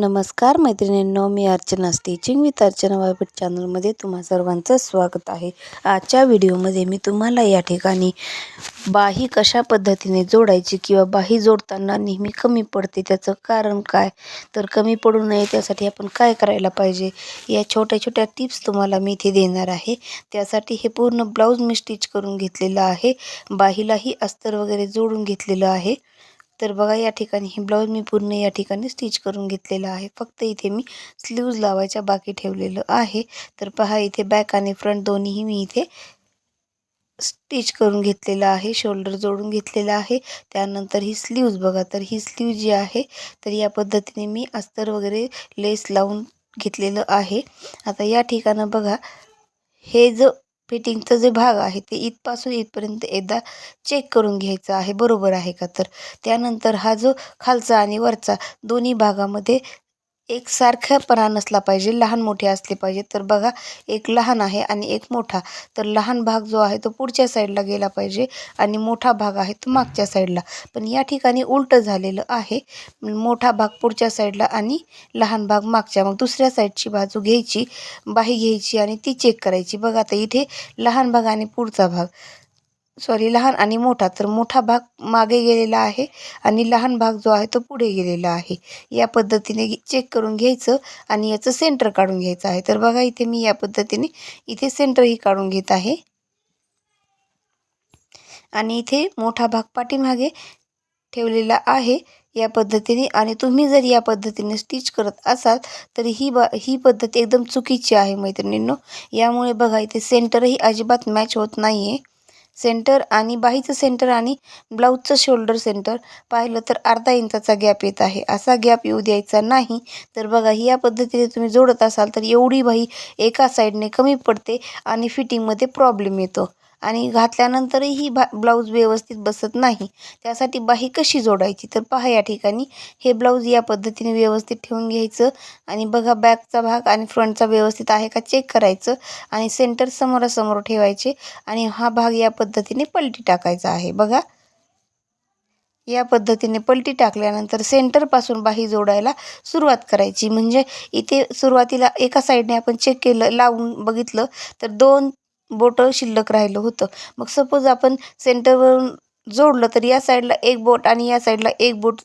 नमस्कार मैत्रिणींनो मी अर्चना स्टिचिंग विथ अर्चना वायपट चॅनलमध्ये तुम्हा सर्वांचं स्वागत आहे. आजच्या व्हिडिओमध्ये मी तुम्हाला या ठिकाणी बाही कशा पद्धतीने जोडायची किंवा बाही जोडताना नेहमी कमी पडते त्याचं कारण काय? तर कमी पडू नये त्यासाठी आपण काय करायला पाहिजे? या छोट्या छोट्या टिप्स तुम्हाला मी इथे देणार आहे. त्यासाठी हे पूर्ण ब्लाऊज मी स्टिच करून घेतलेलं आहे. बाहीलाही अस्तर वगैरे जोडून घेतलेलं आहे. तर बघा या ठिकाणी हे ब्लाऊज मी पूर्ण या ठिकाणी स्टिच करून घेतलेलं आहे. फक्त इथे मी स्लीव्ज लावायच्या बाकी ठेवलेलं आहे. तर पहा इथे बॅक आणि फ्रंट दोन्हीही मी इथे स्टिच करून घेतलेलं आहे. शोल्डर जोडून घेतलेलं आहे. त्यानंतर ही स्लीव्ज बघा तर ही स्लीव जी आहे तर या पद्धतीने मी अस्तर वगैरे लेस लावून घेतलेलं आहे. आता या ठिकाणं बघा हे जो फिटिंगचं जे भाग आहे ते इथपासून इथपर्यंत एकदा चेक करून घ्यायचं आहे. बरोबर आहे का? तर त्यानंतर हा जो खालचा आणि वरचा दोन्ही भागामध्ये एकसारखेपणा नसला पाहिजे. लहान मोठे असले पाहिजे. तर बघा एक लहान आहे आणि एक मोठा. तर लहान भाग जो आहे तो पुढच्या साईडला गेला पाहिजे आणि मोठा भाग आहे तो मागच्या साईडला. पण या ठिकाणी उलटं झालेलं आहे. मोठा भाग पुढच्या साईडला आणि लहान भाग मागच्या. मग दुसऱ्या साईडची बाजू घ्यायची बाही घ्यायची आणि ती चेक करायची. बघा आता इथे लहान भाग आणि पुढचा भाग. सॉरी लहान आणि मोठा तर मोठा भाग मागे गेलेला आहे आणि लहान भाग जो आहे तो पुढे गेलेला आहे. या पद्धतीने चेक करून घ्यायचं आणि याचं सेंटर काढून घ्यायचं आहे. तर बघा इथे मी या पद्धतीने इथे सेंटरही काढून घेत आहे. आणि इथे मोठा भाग पाठीमागे ठेवलेला आहे या पद्धतीने. आणि तुम्ही जर या पद्धतीने स्टिच करत असाल तर ही बा ही पद्धत एकदम चुकीची आहे मैत्रिणींनो. यामुळे बघा इथे सेंटरही अजिबात मॅच होत नाही आहे सेंटर आणि बाहीचं सेंटर आणि ब्लाऊजचं शोल्डर सेंटर पाहिलं तर अर्धा इंचाचा गॅप येत आहे. असा गॅप येऊ द्यायचा नाही. तर बघा ही या पद्धतीने तुम्ही जोडत असाल तर एवढी बाही एका साईडने कमी पडते आणि फिटिंगमध्ये प्रॉब्लेम येतो. आणि घातल्यानंतरही भा ब्लाऊज व्यवस्थित बसत नाही. त्यासाठी बाही कशी जोडायची? तर पहा या ठिकाणी. हे ब्लाऊज या पद्धतीने व्यवस्थित ठेवून घ्यायचं. आणि बघा बॅकचा भाग आणि फ्रंटचा व्यवस्थित आहे का चेक करायचं. आणि सेंटर समोरासमोर ठेवायचे. आणि हा भाग या पद्धतीने पलटी टाकायचा आहे. बघा. या पद्धतीने पलटी टाकल्यानंतर सेंटरपासून बाही जोडायला सुरुवात करायची. म्हणजे इथे सुरुवातीला एका साईडने आपण चेक केलं लावून बघितलं तर दोन बोटं शिल्लक राहिलं होतं. मग सपोज आपण सेंटरवरून जोडलं तर या साईडला एक बोट आणि या साईडला एक बोट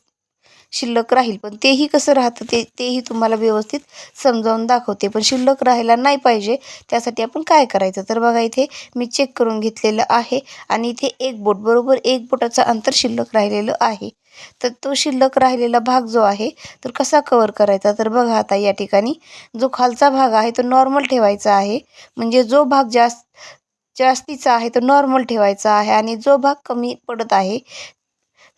शिल्लक राहील. पण तेही कसं राहतं ते तेही तुम्हाला व्यवस्थित समजावून दाखवते. पण शिल्लक राहायला नाही पाहिजे. त्यासाठी आपण काय करायचं? तर बघा इथे मी चेक करून घेतलेलं आहे आणि इथे एक बोट बरोबर एक बोटाचं अंतर शिल्लक राहिलेलं आहे. तर तो शिल्लक राहिलेला भाग जो आहे तर कसा कवर करायचा? तर बघा आता या ठिकाणी जो खालचा भाग आहे तो नॉर्मल ठेवायचा आहे. म्हणजे जो भाग जास्त जास्तीचा आहे तो नॉर्मल ठेवायचा आहे आणि जो भाग कमी पडत आहे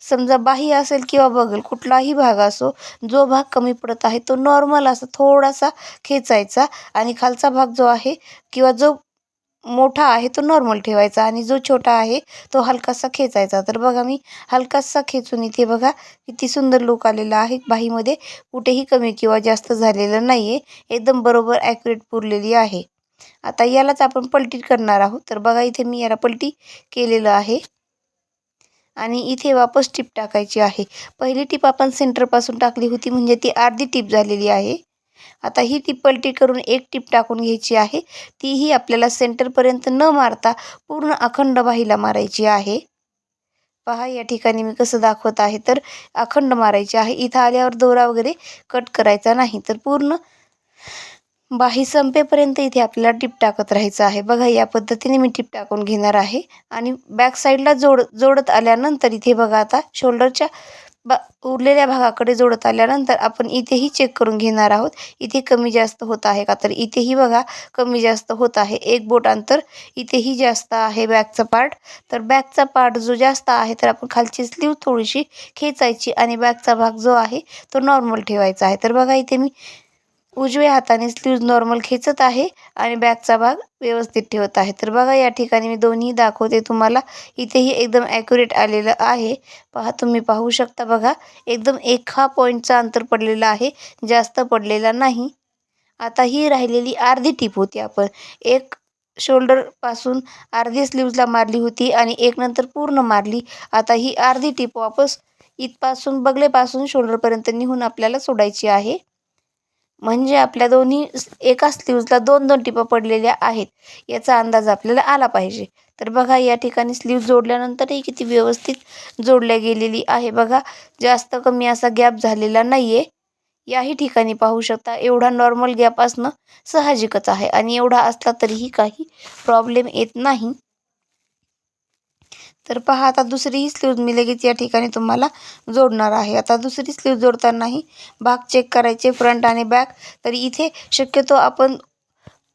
समजा बाही असेल किंवा बगल कुठलाही भाग असो जो भाग कमी पडत आहे तो नॉर्मल असा थोडासा खेचायचा आणि खालचा भाग जो आहे किंवा जो मोठा आहे तो नॉर्मल ठेवायचा आणि जो छोटा आहे तो हलकासा खेचायचा. तर बघा मी हलकासा खेचून इथे बघा किती सुंदर लुक आलेला आहे. बाहीमध्ये कुठेही कमी किंवा जास्त झालेलं नाही आहे एकदम बरोबर ॲक्युरेट पुरलेली आहे. आता यालाच आपण पलटी करणार आहोत. तर बघा इथे मी याला पलटी केलेलं आहे. आणि इथे वापस टीप टाकायची आहे. पहिली टीप आपण सेंटरपासून टाकली होती म्हणजे ती अर्धी टीप झालेली आहे. आता ही ती पलटी करून एक टीप टाकून घ्यायची आहे. तीही आपल्याला सेंटरपर्यंत न मारता पूर्ण अखंड बाहीला मारायची आहे. पहा या ठिकाणी मी कसं दाखवत आहे. तर अखंड मारायची आहे. इथं आल्यावर दोरा वगैरे कट करायचा नाही. तर पूर्ण बाही संपेपर्यंत इथे आपल्याला टिप टाकत राहायचं आहे. बघा या पद्धतीने मी टिप टाकून घेणार आहे. आणि बॅक साईडला जोड जोडत आल्यानंतर इथे बघा आता शोल्डरच्या बा उरलेल्या भागाकडे जोडत आल्यानंतर आपण इथेही चेक करून घेणार आहोत. इथे कमी जास्त होत आहे का? तर इथेही बघा कमी जास्त होत आहे. एक बोट अंतर इथेही जास्त आहे बॅकचा पार्ट. तर बॅकचा पार्ट जो जास्त आहे तर आपण खालची स्लीव थोडीशी खेचायची आणि बॅकचा भाग जो आहे तो नॉर्मल ठेवायचा आहे. तर बघा इथे मी उजव्या हाताने स्लीव्ज नॉर्मल खेचत आहे आणि बॅकचा भाग व्यवस्थित ठेवत आहे. तर बघा या ठिकाणी मी दोन्ही दाखवते तुम्हाला. इथेही एकदम ॲक्युरेट आलेलं आहे. पहा तुम्ही पाहू शकता बघा एकदम एका पॉईंटचा अंतर पडलेला आहे. जास्त पडलेला नाही. आता ही राहिलेली अर्धी टीप होती आपण. एक शोल्डरपासून अर्धी स्लीव्जला मारली होती आणि एक नंतर पूर्ण मारली. आता ही अर्धी टीप वापस इथपासून बगलेपासून शोल्डरपर्यंत निघून आपल्याला सोडायची आहे. म्हणजे आपल्या दोन्ही एका स्लीव्जला दोन दोन टिपा पडलेल्या आहेत. याचा अंदाज आपल्याला आला पाहिजे. तर बघा या ठिकाणी स्लीव जोडल्यानंतरही किती व्यवस्थित जोडल्या गेलेली आहे. बघा जास्त कमी असा गॅप झालेला नाही आहे याही ठिकाणी पाहू शकता एवढा नॉर्मल गॅप असणं साहजिकच आहे. आणि एवढा असला तरीही काही प्रॉब्लेम येत नाही. तर पहा आता दुसरीही स्लीव मी लगेच या ठिकाणी तुम्हाला जोडणार आहे. आता दुसरी स्लीव जोडतानाही भाग चेक करायचे फ्रंट आणि बॅक तर इथे शक्यतो आपण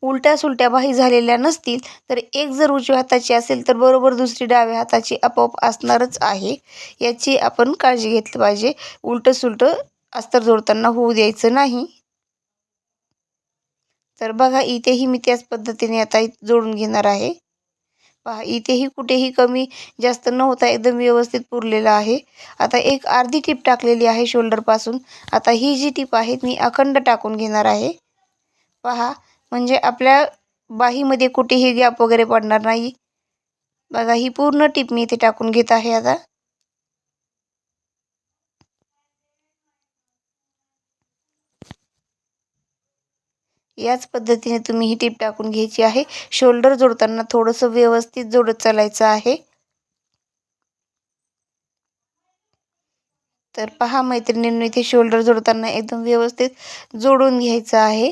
उलट्या सुलट्या बाही झालेल्या नसतील तर एक जर उजव्या हाताची असेल तर बरोबर दुसरी डाव्या हाताची आपोआप असणारच आहे. याची आपण काळजी घेतली पाहिजे. उलटं सुलटं अस्तर जोडताना होऊ द्यायचं नाही. तर बघा इथेही मी त्याच पद्धतीने आता जोडून घेणार आहे. पहा इथेही कुठेही कमी जास्त न होता एकदम व्यवस्थित पुरलेलं आहे. आता एक अर्धी टीप टाकलेली आहे शोल्डरपासून आता ही जी टीप आहे मी अखंड टाकून घेणार आहे. पहा म्हणजे आपल्या बाहीमध्ये कुठेही गॅप वगैरे पडणार नाही. बघा ही पूर्ण टीप मी इथे टाकून घेत आहे आता. याच पद्धतीने तुम्ही ही टीप टाकून घ्यायची आहे. शोल्डर जोडताना थोडंसं व्यवस्थित जोडत चालायचं आहे. तर पहा मैत्रिणींनी इथे शोल्डर जोडताना एकदम व्यवस्थित जोडून घ्यायचं आहे.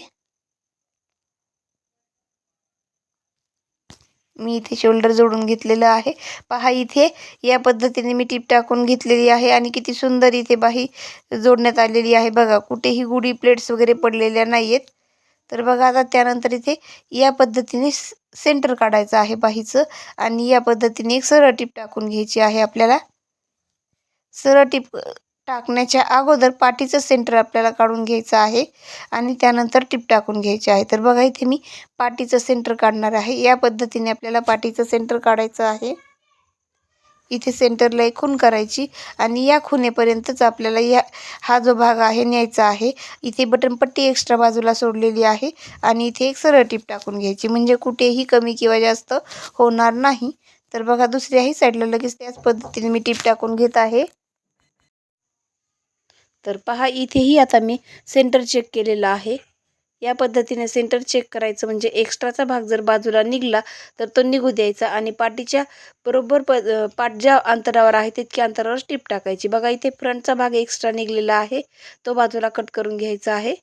मी इथे शोल्डर जोडून घेतलेलं आहे. पहा इथे या पद्धतीने मी टीप टाकून घेतलेली आहे आणि किती सुंदर इथे बाही जोडण्यात आलेली आहे. बघा कुठेही गुढी प्लेट्स वगैरे पडलेल्या नाही आहेत तर बघा आता त्यानंतर इथे या पद्धतीने सेंटर काढायचं आहे बाहीचं आणि या पद्धतीने एक सरळ टीप टाकून घ्यायची आहे आपल्याला. सरळ टीप टाकण्याच्या अगोदर पाठीचं सेंटर आपल्याला काढून घ्यायचं आहे आणि त्यानंतर टिप टाकून घ्यायची आहे. तर बघा इथे मी पाठीचं सेंटर काढणार आहे. या पद्धतीने आपल्याला पाठीचं सेंटर काढायचं आहे. इथे सेंटरला एक खून करायची आणि या खुनेपर्यंतच आपल्याला या हा जो भाग आहे न्यायचा आहे. इथे बटनपट्टी एक्स्ट्रा बाजूला सोडलेली आहे आणि इथे एक सरळ टीप टाकून घ्यायची. म्हणजे कुठेही कमी किंवा जास्त होणार नाही. तर बघा दुसऱ्याही साईडला लगेच त्याच पद्धतीने मी टीप टाकून घेत आहे. तर पहा इथेही आता मी सेंटर चेक केलेलं आहे. या पद्धतीने सेंटर चेक करायचं म्हणजे एक्स्ट्राचा भाग जर बाजूला निघला तर तो निघू द्यायचा आणि पाठीच्या बरोबर प पाठ ज्या अंतरावर आहे तितक्या अंतरावर टिप टाकायची. बघा इथे फ्रंटचा भाग एक्स्ट्रा निघलेला आहे. तो बाजूला कट करून घ्यायचा आहे.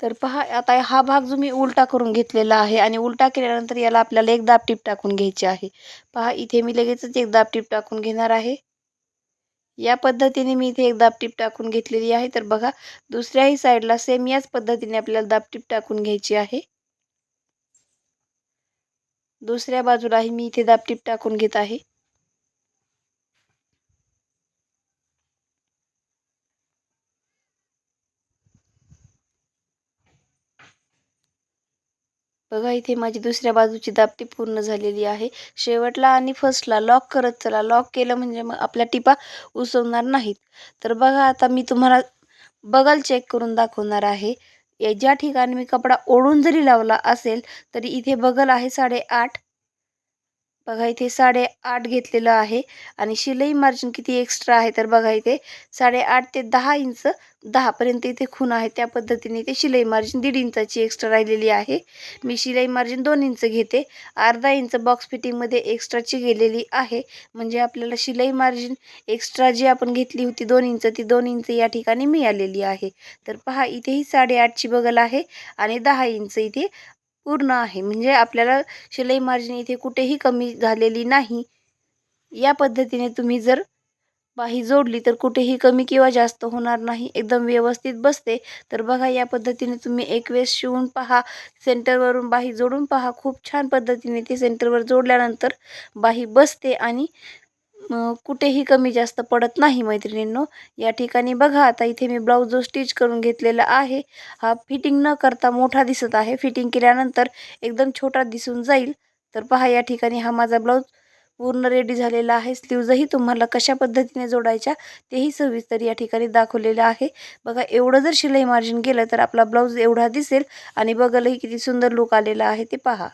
तर पहा आता हा भाग जो मी उलटा करून घेतलेला आहे आणि उलटा केल्यानंतर याला आपल्याला एक दाब टीप टाकून घ्यायची आहे. पहा इथे मी लगेचच एक दाब टीप टाकून घेणार आहे. या पद्धतीने मी इथे एक दाबटीप टाकून घेतलेली आहे. तर बघा दुसऱ्याही साईडला सेम याच पद्धतीने आपल्याला दाबटीप टाकून घ्यायची आहे. दुसऱ्या बाजूलाही मी इथे दाबटीप टाकून घेत आहे. बघा इथे माझी दुसऱ्या बाजूची दाबटी पूर्ण झालेली आहे. शेवटला आणि फर्स्टला लॉक करत चला. लॉक केलं म्हणजे मग आपल्या टिपा उसवणार नाहीत. तर बघा आता मी तुम्हाला बगल चेक करून दाखवणार आहे. ज्या ठिकाणी मी कपडा ओढून जरी लावला असेल तरी इथे बगल आहे साडेआठ. बघा इथे साडे आठ घेतलेलं आहे आणि शिलाई मार्जिन किती एक्स्ट्रा आहे तर बघा इथे साडेआठ ते दहा इंच दहापर्यंत इथे खून आहे. त्या पद्धतीने इथे शिलाई मार्जिन दीड इंचाची एक्स्ट्रा राहिलेली आहे. मी शिलाई मार्जिन दोन इंच घेते. अर्धा इंच बॉक्स फिटिंगमध्ये एक्स्ट्राची गेलेली आहे. म्हणजे आपल्याला शिलाई मार्जिन एक्स्ट्रा जी आपण घेतली होती दोन इंच ती दोन इंच या ठिकाणी मिळालेली आहे. तर पहा इथेही साडेआठची बगल आहे आणि दहा इंच इथे पूर्ण आहे. म्हणजे आपल्याला शिलाई मार्जिन इथे कुठेही कमी झालेली नाही. या पद्धतीने तुम्ही जर बाही जोडली तर कुठेही कमी किंवा जास्त होणार नाही. एकदम व्यवस्थित बसते. तर बघा या पद्धतीने तुम्ही एक वेळेस शिवून पहा. सेंटरवरून बाही जोडून पहा. खूप छान पद्धतीने ते सेंटरवर जोडल्यानंतर बाही बसते आणि कुठेही कमी जास्त पडत नाही मैत्रिणींनो. या ठिकाणी बघा आता इथे मी ब्लाऊज जो स्टिच करून घेतलेला आहे हा फिटिंग न करता मोठा दिसत आहे. फिटिंग केल्यानंतर एकदम छोटा दिसून जाईल. तर पहा या ठिकाणी हा माझा ब्लाऊज पूर्ण रेडी झालेला आहे. स्लीवजही तुम्हाला कशा पद्धतीने जोडायच्या तेही सविस्तर या ठिकाणी दाखवलेलं आहे. बघा एवढं जर शिलाई मार्जिन गेलं तर आपला ब्लाऊज एवढा दिसेल आणि बघायलाही किती सुंदर लुक आलेला आहे ते पहा.